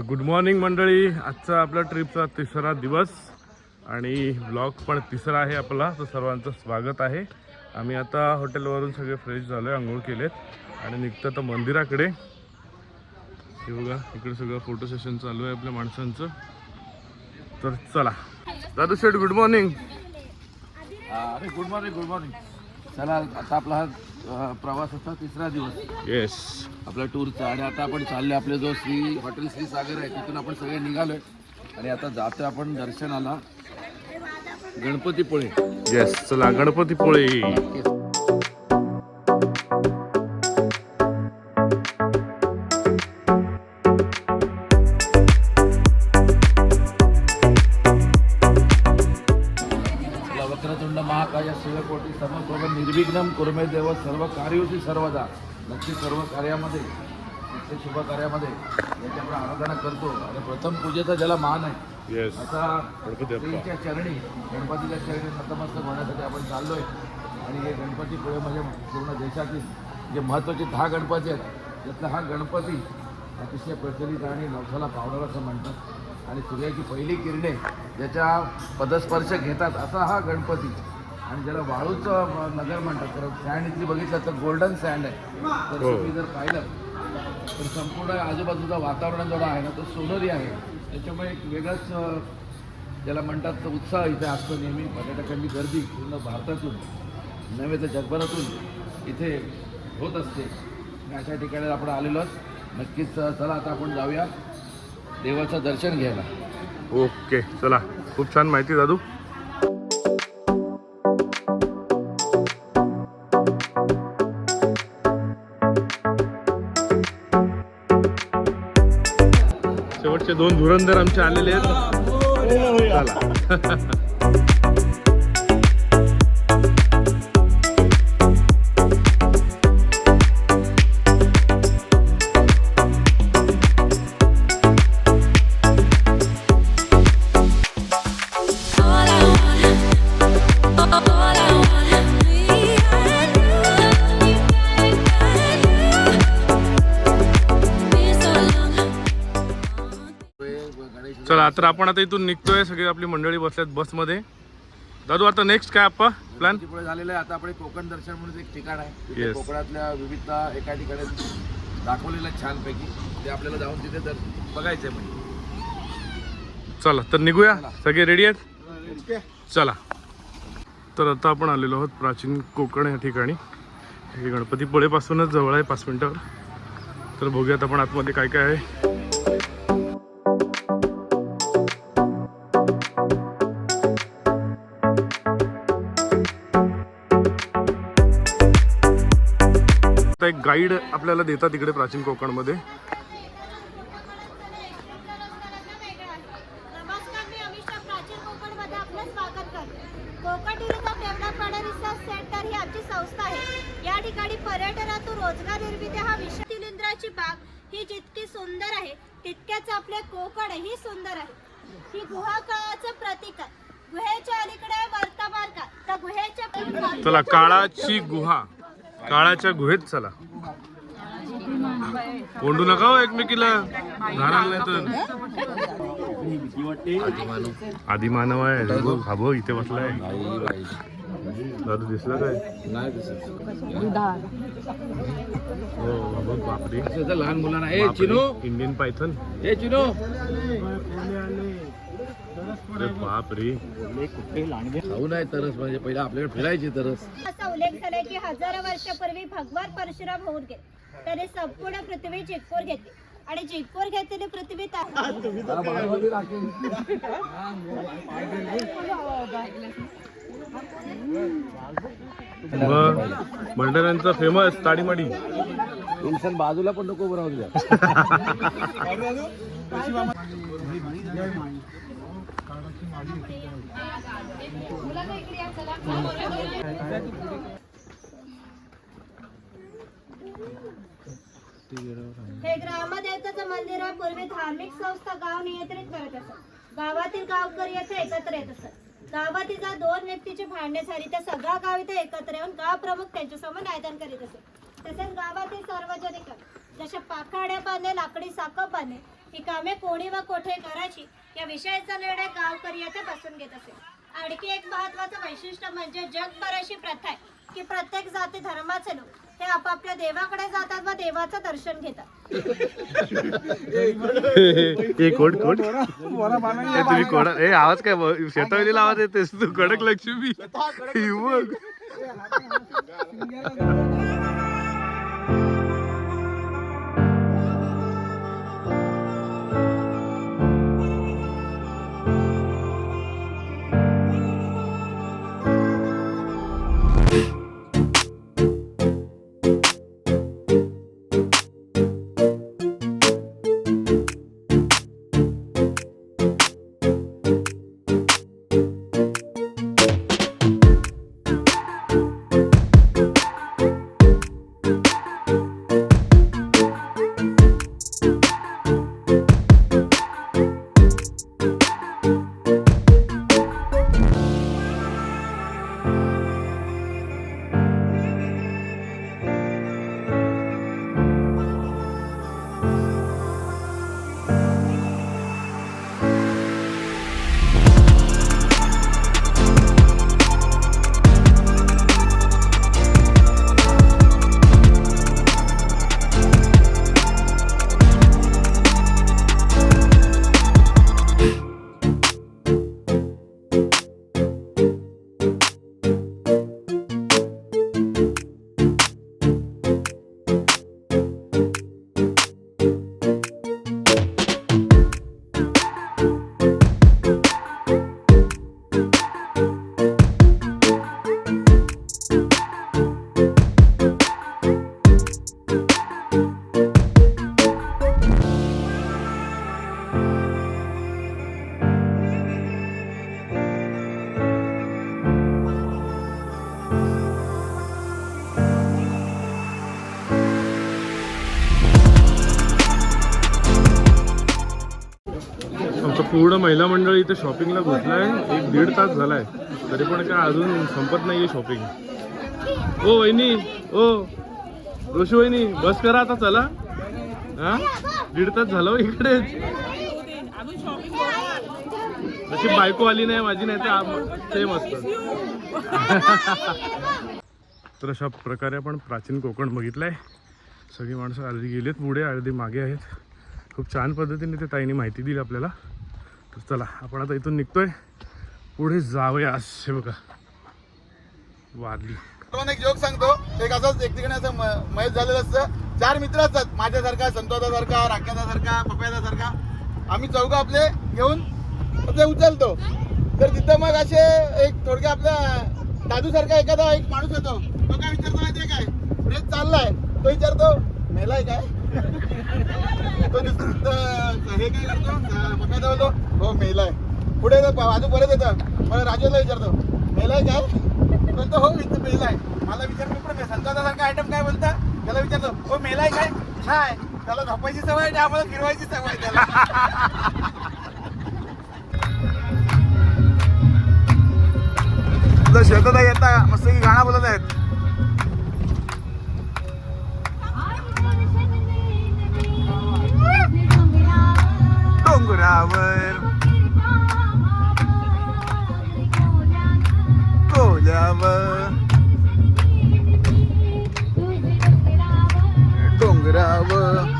तर good morning मंडळी. आजचा आपला ट्रिपचा तिसरा दिवस आणि ब्लॉग पण तिसरा आहे आपला. तर सर्वांचं स्वागत आहे. आम्ही आता हॉटेलवरून सगळे फ्रेश झालो आहे आंघोळ केलेत. आणि निघतं तर मंदिराकडे. हे बघा इकडे सगळं फोटो सेशन चालू आहे आपल्या माणसांचं. तर चला. दादू शेठ गुड मॉर्निंग अरे गुड मॉर्निंग गुड मॉर्निंग चला आता आपला हा प्रवासाचा तिसरा दिवस. येस आपल्या टूरचा. आणि आता आपण चालले आपले जो श्री हॉटेल श्री सागर आहे तिथून आपण सगळे निघालोय. आणि आता जातोय आपण दर्शनाला. गणपतीपुळे. येस चला गणपतीपुळे. कुर्मे देव सर्व कार्योशी सर्वदा. नक्की सर्व कार्यामध्ये प्रत्येक शुभ कार्यामध्ये याच्याकडे आराधना करतो. आणि प्रथम पूजेचा ज्याला मान आहे आता गणपती बाप्पा. श्रीच्या चरणी गणपतीच्या चरणी नतमस्तक होण्यासाठी आपण चाललोय. आणि हे गणपतीपुळे म्हणजे पूर्ण देशातील जे महत्त्वाचे दहा गणपती आहेत त्यातला हा गणपती अतिशय प्रचलित आणि नवसाला पावणार असं म्हणतात. आणि सूर्याची पहिली किरणे ज्याच्या पदस्पर्श घेतात असा हा गणपती. आणि ज्याला वाळूचं नगर म्हणतात तर सँड इथली बघितलं तर गोल्डन सँड आहे. तर हो. तुम्ही जर पाहिलं तर संपूर्ण आजूबाजूचा वातावरण जेवढा आहे ना तो सोनेरी आहे. त्याच्यामुळे एक वेगळाच अ, ज्याला म्हणतात तो उत्साह इथे असतो नेहमी. पर्यटकांची गर्दी पूर्ण भारतातून नव्हे तर जगभरातून इथे होत असते. आणि अशा ठिकाणी आपण आलेलो आहोत. नक्कीच अ, चला आता आपण जाऊया देवाचं दर्शन घ्यायला. ओके चला. खूप छान माहिती दादू. शेवटचे दोन धुरंधर आमचे आलेले आहेत. चला. तर आपण आता इथून निघतोय. सगळी आपली मंडळी बसल्यात बसमध्ये. दादू आता नेक्स्ट काय आपा? प्लॅन पुढे झालेलं आहे. आता आपण कोकण दर्शन म्हणून एक ठिकाण आहे. तिथे Yes. कोकणातल्या विविधता एका ठिकाणी दाखवलेलं आहे छानपैकी. ते आपल्याला जाऊन तिथे दर बघायचं आहे म्हणजे. चला तर निघूया. सगळे रेडी आहेत? चला. तर आता आपण आलेलो आहोत प्राचीन कोकण या ठिकाणी. हे गणपतीपुळेपासूनच जवळ आहे पाच मिनिटावर तर बघूयात आपण आतमध्ये काय काय आहे. ठिकाणी पर्यटनातून रोजगार निर्मिती हा विषय. तिलिंद्राची बाग ही जितकी सुंदर आहे तितक्याच आपले कोकण ही सुंदर आहे. ही गुहा काळाचं प्रतीक आहे. गुहेच्या अलीकडे त्या गुहेच्या चला काळाची गुहा. काळाच्या गुहेत चला. कोंडू नका हो एकमेकीला. घालायला नाही तर आधी मानव आहे खाबो इथे बसलाय. दादू दिसला काय? नाही दिसत हो असं लहान मुलांना. ए बापरे. चिनू. इंडियन पायथन ए चिनू. अरे बापरे. खाऊ नाही तरस म्हणजे पहिला आपल्याकडे फिरायची तरस. असा उल्लेख झालाय की हजारो वर्षापूर्वी भगवान परशुराम होऊन गेले. त्याने संपूर्ण पृथ्वी जिंकून घेतली. आणि जिंकून घेतलेली पृथ्वी मंडळांचा फेमस ताडीमाडी. विल्सन बाजूला पण नको राहू द्या. हे ग्रामदेवताचं मंदिर पूर्वी धार्मिक संस्था गाव नियंत्रित करत असत. गावातील गावकरी येथे एकत्र येत असत. गावातील दोन व्यक्तीची भांडणे झाली त्या सगळा गाव इथे एकत्र येऊन गाव प्रमुख त्यांच्यासमोर नायदान करीत असत. तसेच गावातील सार्वजनिक जसे पाखाड्या बांधणे लाकडी साखर बांधणे ही कामे कोणी व कोठे करायची या विषयाचा निर्णय गावकरी येथे बसून घेत असे. आणखी एक महत्वाचं वैशिष्ट्य म्हणजे जगभर अशी प्रथा आहे की प्रत्येक जाती धर्माचे लोक हे आपापल्या देवाकडे जातात व देवाचं दर्शन घेतात. तुम्ही ए आवाज काय ब- शेतावलीला आवाज येतेस तू कडक लक्ष्मी. युवक. पूर्ण महिला मंडळ इथे शॉपिंगला घुसलाय एक दीड तास झालाय. तरी पण काय अजून संपत नाहीये शॉपिंग. ओ वहिनी. ओ. ऋषी वहिनी बस करा आता चला. हा? दीड तास झालं हो इकडे. जशी बायको आली नाही माझी नाही तर सेम असतं. तर अशा प्रकारे आपण प्राचीन कोकण बघितलंय. सगळी माणसं अर्धी गेलीत पुढे अर्धी मागे आहेत. खूप छान पद्धतीने ते ताईने माहिती दिली आपल्याला. तर चला आपण आता इथून निघतोय. पुढे जाऊया असे बघा. वारली. एक जोक सांगतो. एक असंच एक ठिकाणी असं म- झालेलं असतं. चार मित्र असतात. माझ्यासारखा संतोषासारखा राख्यासारखा पपयासारखा आम्ही चौघं आपले घेऊन ते उचलतो. तर तिथं मग असे एक थोडक्या आपल्या दादूसारखा एखादा एक माणूस येतो. तो काय विचारतो माहिती काय? रेस चाललाय. तो विचारतो मेलाय काय? तो नुसतं हे काय करतो? बोलतो? हो मेलाय पुढे येतो, बाजू परत येतं. मला राजूला विचारतो मेलाय काय? म्हणतो हो इथं मेलाय मला विचारतो पण संतासारखा आयटम काय बोलता? त्याला विचारतो हो मेलाय काय? हाय त्याला झोपायची सवय आहे आम्हाला फिरवायची सवय त्याला. शेतात येता मस्त की गाणं बोलत आहेत. डोंगरावर. कोल्यावर डोंगरावर.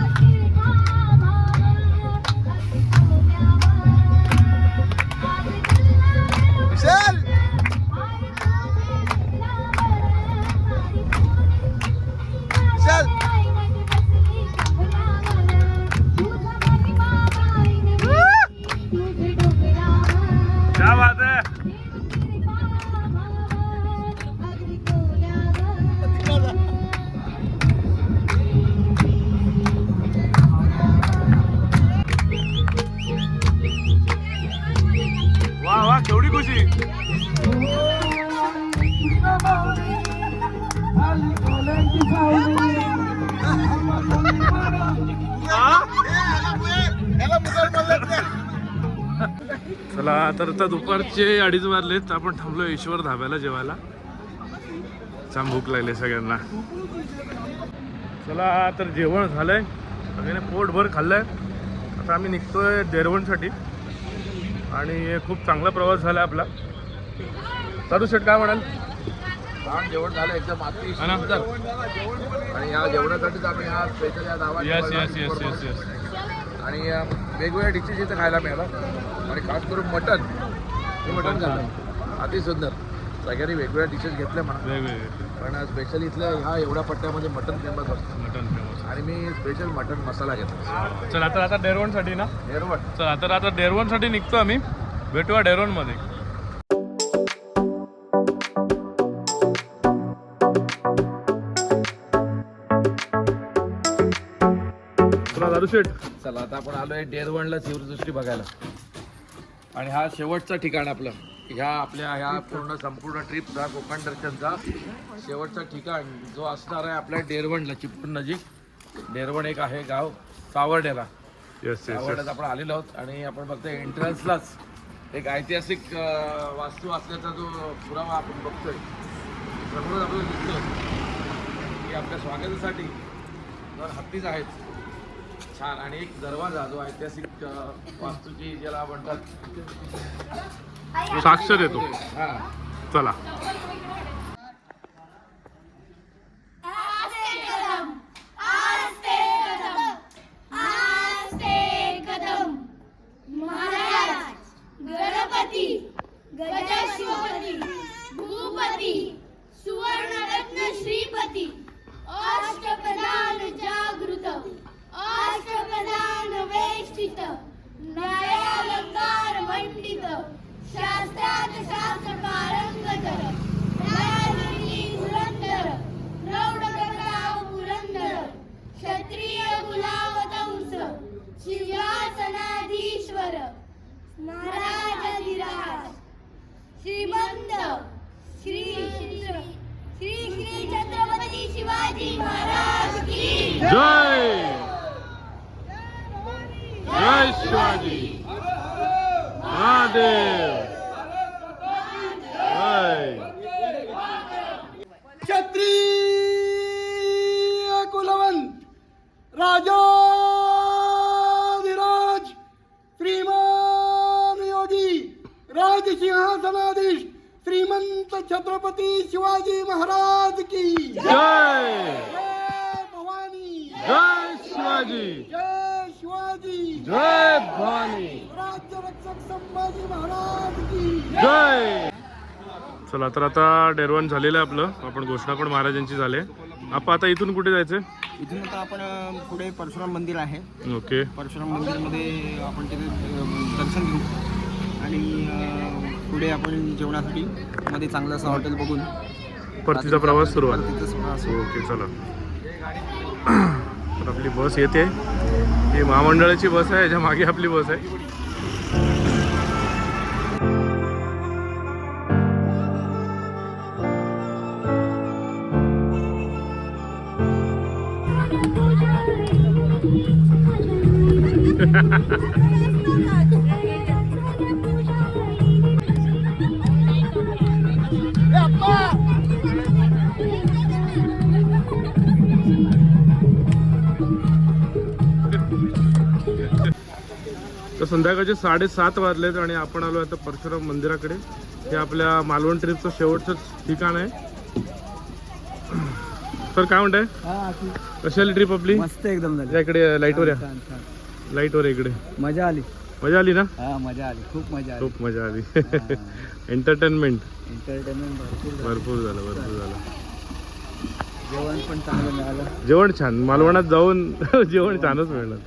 तर आता दुपारचे अडीच वाजलेत आपण थांबलो ईश्वर धाब्याला जेवायला. छान भूक लागली सगळ्यांना. चला तर जेवण झालंय. सगळ्यांनी पोटभर खाल्लंय. आता आता आम्ही निघतोय डेरवणसाठी आणि खूप चांगला प्रवास झाला आपला. चालू शेट काय म्हणाल? छान जेवण झालं एकदम अति आणि या जेवणासाठीच आम्ही हा स्पेशल या गावात येस निवडला. येस येस येस येस आणि वेगवेगळ्या डिशेस इथं खायला मिळालं आणि खास करून मटन हे मटन झालं अति सुंदर. सगळ्यांनी वेगवेगळ्या डिशेस घेतल्या म्हणा. पण स्पेशल इथलं ह्या एवढ्या पट्ट्यामध्ये मटन फेमस असतं. मटन फेमस आणि मी स्पेशल मटन मसाला घेतला चल आता आता डेरवणसाठी ना? हेरवट चल आता आता डेरवणसाठी निघतो आम्ही. भेटूया डेरवणमध्ये. चला आता आपण आलोय डेरवणला शिवदृष्टी बघायला. आणि हा शेवटचा ठिकाण आपलं. ह्या आपल्या ह्या पूर्ण संपूर्ण ट्रिपचा कोकण दर्शनचा शेवटचा ठिकाण जो असणार आहे आपल्या डेरवणला चिपळूण नजीक. डेरवण एक आहे गाव सावर्डेला. सावर्ड्यात आपण आलेलो आहोत आणि आपण फक्त एंट्रन्सलाच एक ऐतिहासिक वास्तू असल्याचा जो पुरावा आपण बघतोय. समोरच आपल्याला दिसतोय. की आपल्या स्वागतासाठी दोन हत्तीच आहेत. छान आणि एक दरवाजा जो ऐतिहासिक वास्तूची ज्याला म्हणतात साक्ष देतो. हा. चला. चला तर आता डेरवण झालेलं आहे आपलं. आपण घोषणाकोड महाराजांची झाले. आपण आता इथून कुठे जायचं? इथून आता आपण पुढे परशुराम मंदिर आहे. ओके. परशुराम मंदिरमध्ये आपण तिथे दर्शन घेऊ. आणि पुढे आपण जेवणासाठी मध्ये चांगलं असं हॉटेल बघून. परतीचा प्रवास सुरू आहे. परतीचा प्रवास सुरू. ओके चला. तर आपली बस येते. ही महामंडळाची बस आहे याच्या मागे आपली बस आहे. तर संध्याकाळचे साडेसात वाजलेत आणि आपण आलो आता परशुराम मंदिराकडे. हे आपल्या मालवण ट्रिपचं शेवटचं ठिकाण आहे. सर काय म्हणताय? कशी आली ट्रिप आपली? मस्त एकदम झाली. इकडे लाईटवर या. लाईटवर इकडे. मजा आली. मजा आली ना? हा मजा आली. खूप मजा आली. खूप मजा आली. एंटरटेनमेंट एंटरटेनमेंट भरपूर. भरपूर झालं भरपूर झालं. जेवण पण चांगलं मिळालं. जेवण छान. मालवणात जाऊन जेवण छानच मिळणार.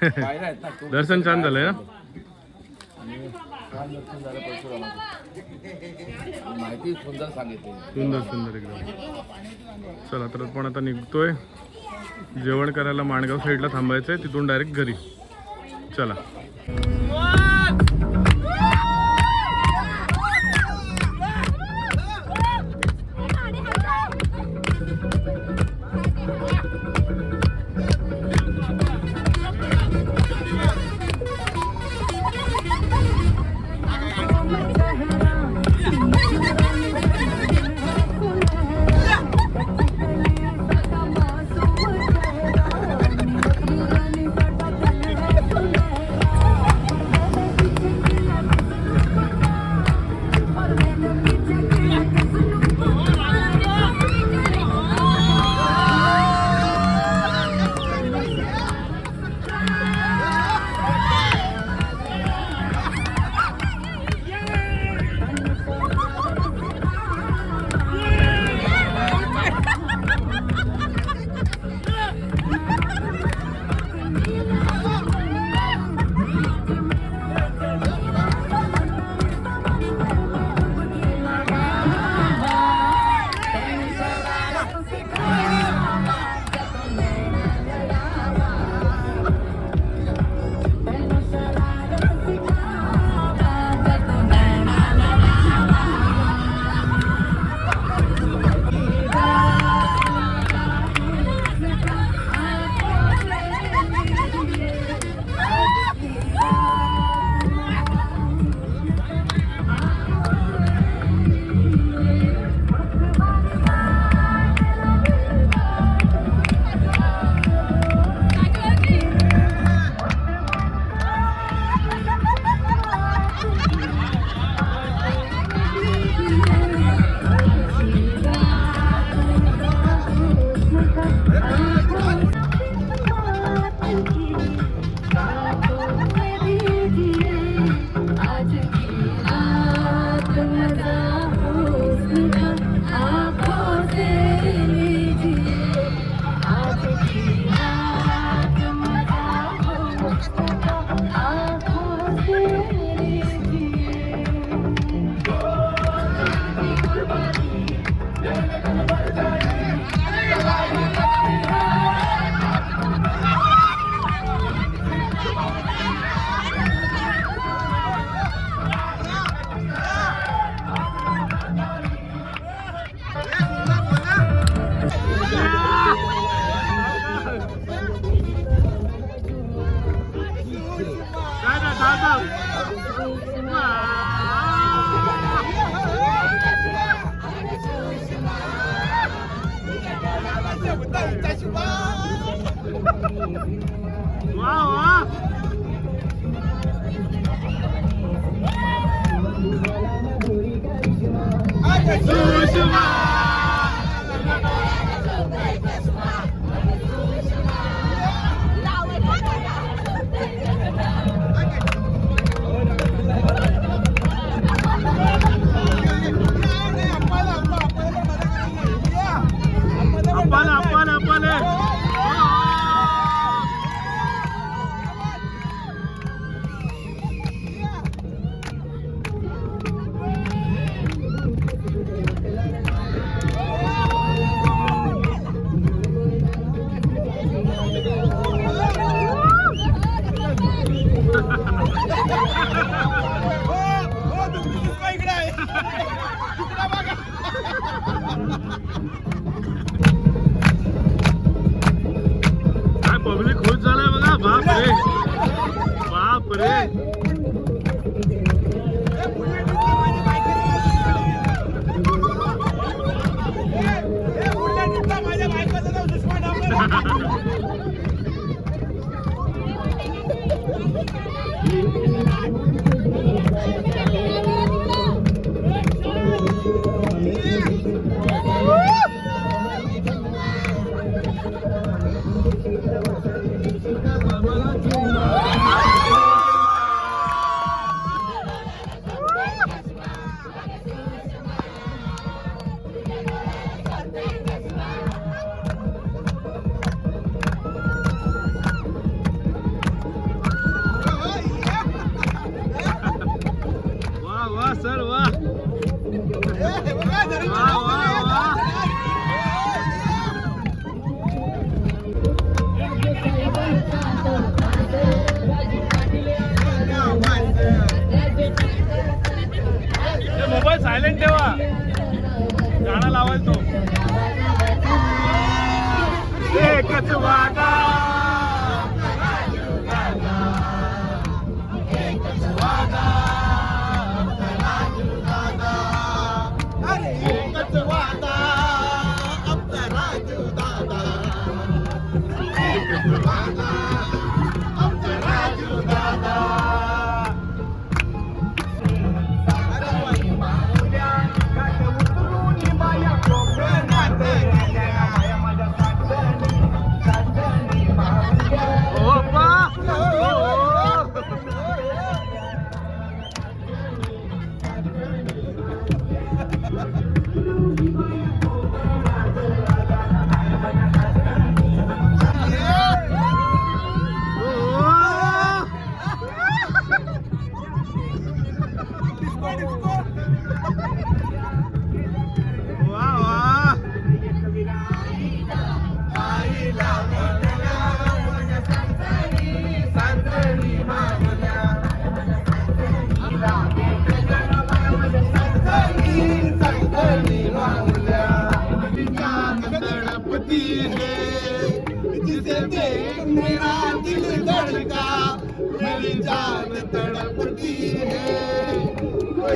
काय? दर्शन छान झालंय ना माहिती सुंदर सांगितली. सुंदर सुंदर एकदम. चला तर आपण आता निघतोय. जेवण करायला माणगाव साईडला थांबायचंय तिथून डायरेक्ट घरी. चला. 我们带你再去玩，玩玩。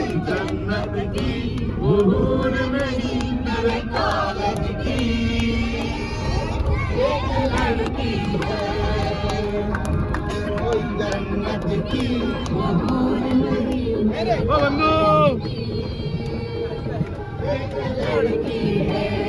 जन्नत की वो हूर नहीं मेरे कॉलेज की एक लड़की है कोई जन्नत की वो हूर नहीं मेरे बंधु एक लड़की जन्नत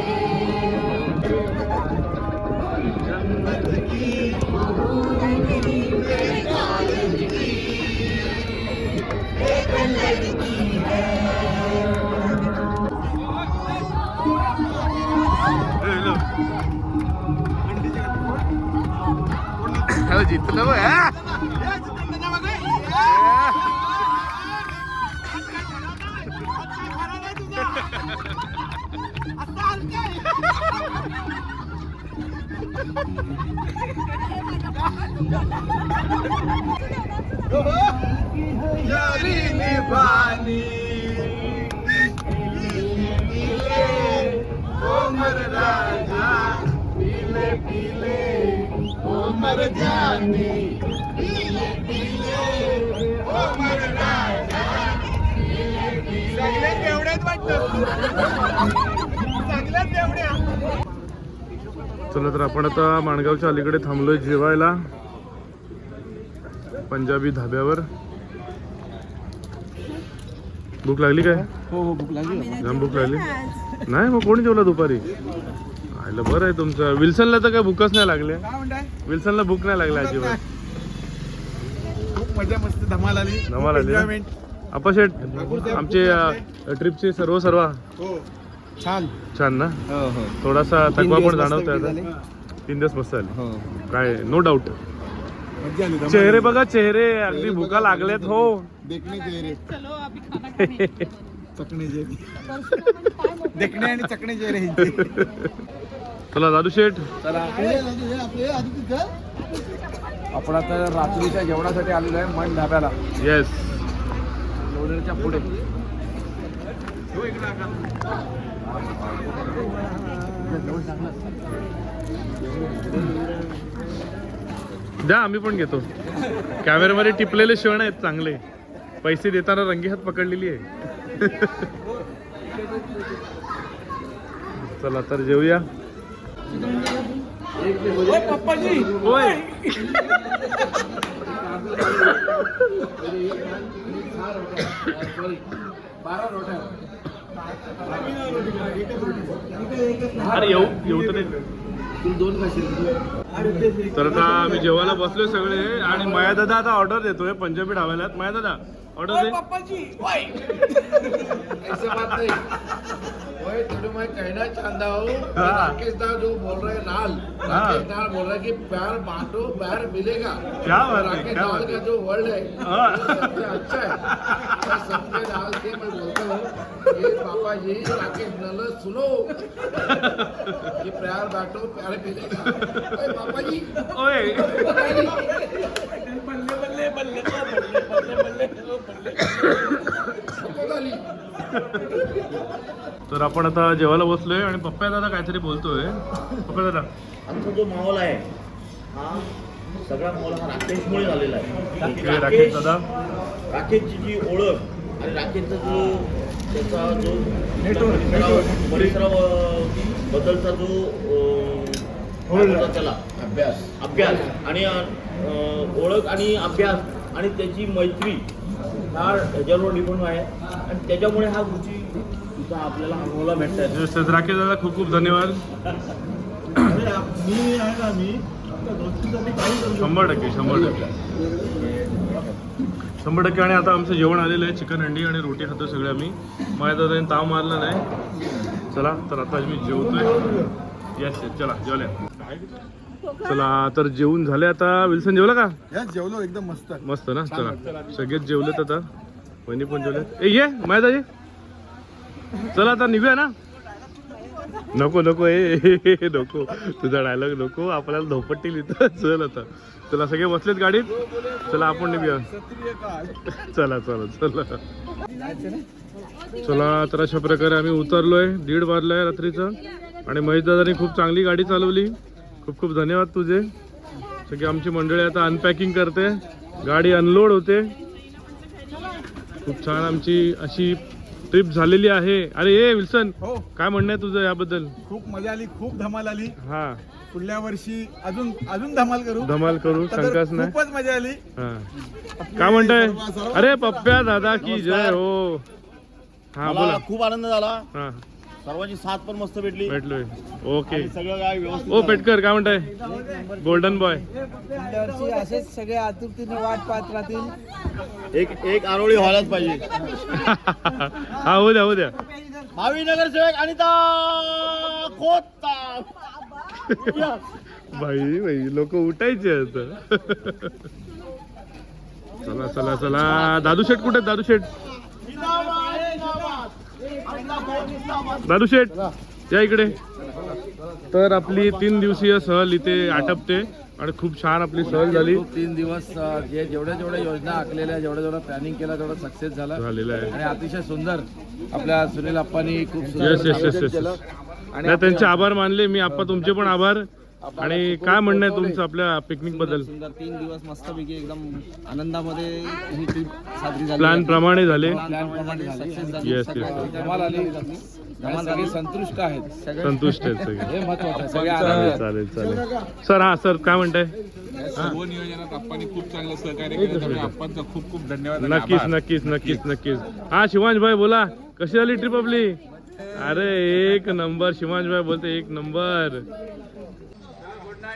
ഞങ്ങൾ ജിത്തലവ് यारी निभानी ओ मर राजा पीले पीले सगळ्यात वाटतं सगळ्यात एवढ्या चला तर आपण आता माणगावच्या अलीकडे थांबलोय जेवायला. पंजाबी धाब्यावर. भूक लागली काय? हो हो भूक लागली. जाम भूक लागली. नाही मग कोणी जेवला दुपारी? आयलं बरं आहे तुमचं. विल्सनला तर काय भूकच नाही लागले. काय म्हणताय? विल्सनला भूक नाही लागली अजिबात. खूप मजा मस्त धमाल आली. धमाल आली ना? Enjoyment. अपाशेट आमचे ट्रिपचे सर्व सर्व. हो. छान. छान ना? हो हो. थोडासा थकवा पण जाणवतोय आता. तीन दिवस मस्त आले हो काय नो डाऊट मजा आली धमाल चेहरे. बघा चेहरे. अगदी भूका लागल्यात हो. देखणे चेहरे. चकणे चेहरे. देखणे आणि चकणे चेहरे. चला दादू शेठ. आपण आता रात्रीच्या जेवणासाठी आलेलो आहे मन ढाब्याला. येस लोणेरच्या पुढे. द्या आम्ही पण घेतो. कॅमेऱ्यामध्ये टिपलेले क्षण आहेत चांगले. पैसे देताना रंगी हात पकडलेली आहे. चला तर जेवूया. होय. अरे येऊ येऊ तर नाही. तर आता आम्ही जेवायला बसलोय सगळे आणि माया दादा आता ऑर्डर देतोय पंजाबी ढाब्याला. माया दादा ऑर्डर दे पापा जी ओए ऐसे बात नहीं ओए तेरे मैं कहना चाहता हूँ राकेश दा जो बोल रहे हैं लाल राकेश दास बोल रहे हैं कि प्यार बांटो प्यार मिलेगा क्या बात है क्या बात का जो वर्ल्ड है अच्छा है मैं सबके लाल के मैं बोलता हूँ ये पापा जी राकेश नल सुनो कि प्यार बांटो प्यार मिलेगा ओए पापा जी ओए बल्ले बल्ले बल्ले बल्ले बल्ले बल्ले तर आपण आता जेवायला बसलोय आणि पप्पा दादा काहीतरी बोलतोय. पप्पा दादा. आमचा जो माहोल आहे हा सगळा माहोल हा राकेशमुळे झालेला आहे. राकेश दादा. राकेशची जी ओळख आणि राकेशचा जो त्याचा जो परिसरा- परिसरावर बद्दलचा जो त्याला अभ्यास. अभ्यास आणि ओळख आणि अभ्यास आणि त्याची मैत्री ह्या ह्याच्यावर डिपेंड आहे. आणि त्याच्यामुळे ह्या गोष्टी आपल्याला अनुभवायला भेटतात राकेश दादा खूप खूप धन्यवाद. मी आहे ना मी शंभर टक्के शंभर टक्के. शंभर टक्के आणि आता आमचं जेवण आलेलं आहे चिकन अंडी आणि रोटी खातो सगळे आम्ही. माझ्या दादाने ताव मारला नाही. चला तर आता मी जेवतोय. येस येस चला जेवल्या चला तर जेवून झाले आता. विल्सन जेवला का? जेवलो एकदम मस्त. मस्त ना? चला. सगळेच जेवलेत आता. वहिनी पण जेवलेत. ए ये माझ्या दाजी चला आता निघूया ना? नको नको ए नको. तुझा डायलॉग नको. आपल्याला धोपट्टी इथं. चल आता. चला सगळे बसलेत गाडीत. चला आपण निघूया. चला चला चला. चला तर अशा प्रकारे आम्ही उतरलोय. दीड वाजलाय रात्रीचं. आणि महेश दादाने खूप चांगली गाडी चालवली. खूप खूप धन्यवाद तुझे. सगळी आमची मंडळी आता अनपॅकिंग करते. गाडी अनलोड होते. खूप छान आमची अशी ट्रिप झालेली आहे. अरे ए विल्सन हो. काय म्हणणं आहे तुझं याबद्दल? खूप मजा आली खूप धमाल आली. हा. पुढल्या वर्षी अजून अजून धमाल करू. धमाल करू तर शंकाच नाही. खूपच मजा आली. हा. काय म्हणताय? अरे पप्प्या दादा की जय हो. हा मला बोला. खूप आनंद झाला. हा. सर्वांची साथ पण मस्त भेटली. भेटलोय. ओके सगळं काय व्यवस्थित ओ पेटकर काय म्हणताय? गोल्डन बॉय वर्षी असेच सगळे आतुरतेने वाट पाहत राहतील. एक एक आरोळी व्हायलाच पाहिजे. हा हो द्या हो द्या. भावी नगरसेवक अनिता खोता बाई बाई लोक उठायचे आता. चला चला चला. दादू शेठ कुठे आहेत? दादू शेठ. दादू शेठ या इकडे. तर आपली तीन दिवसीय सहल इथे आटपते आणि खूप छान आपली सहल झाली. खूप तीन दिवस अ, जे जेवढ्या जेवढ्या योजना आखलेल्या जेवढ्या जेवढं प्लॅनिंग केलं तेवढं सक्सेस झालं. झालेलं आहे. आणि अतिशय सुंदर आपल्या सुनील अप्पांनी खूप केलं. आणि त्यांचे आभार मानले. मी आप्पा तुमचे पण आभार. आणि काय म्हणणं आहे तुमचं आपल्या पिकनिकबद्दल? सुंदर तीन दिवस मस्तपैकी एकदम आनंदामध्ये ही ट्रिप साजरी झाली प्लॅन प्रमाणे झाले? प्लॅन प्रमाणे झाली. सक्सेस झाली. येस येस धमाल आली. संतुष्ट आहेत. संतुष्ट आहेत सगळे. हे महत्वाचं आहे. सगळे आनंदी चालेल आहेत. चालेल चालेल. सर हा सर काय म्हणताय? सर्व नियोजनात आप्पांनी खूप चांगलं सहकार्य केलं. त्यामुळे आप्पांचा खूप खूप धन्यवाद आणि नक्कीच आभार. नक्कीच नक्कीच नक्कीच. हा शिवांश भाई बोला. कशी झाली ट्रिप आपली? अरे एक नंबर. शिवांश भाई बोलते एक नंबर.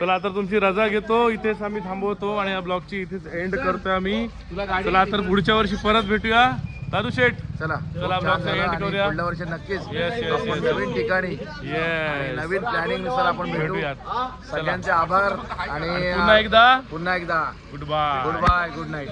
चला तर तुमची रजा घेतो इथेच आम्ही थांबवतो आणि या ब्लॉगची इथेच एंड करतोय आम्ही. चला तर पुढच्या वर्षी परत भेटूया. दादू शेठ. चला चला, ब्लॉगचा आणि करूया. पुढल्या वर्षी नक्कीच नवीन ठिकाणी येस नवीन प्लॅनिंगनुसार आपण भेटू. भेटूयात. सगळ्यांचे आभार आणि पुन्हा एकदा. पुन्हा एकदा. Good bye good bye good night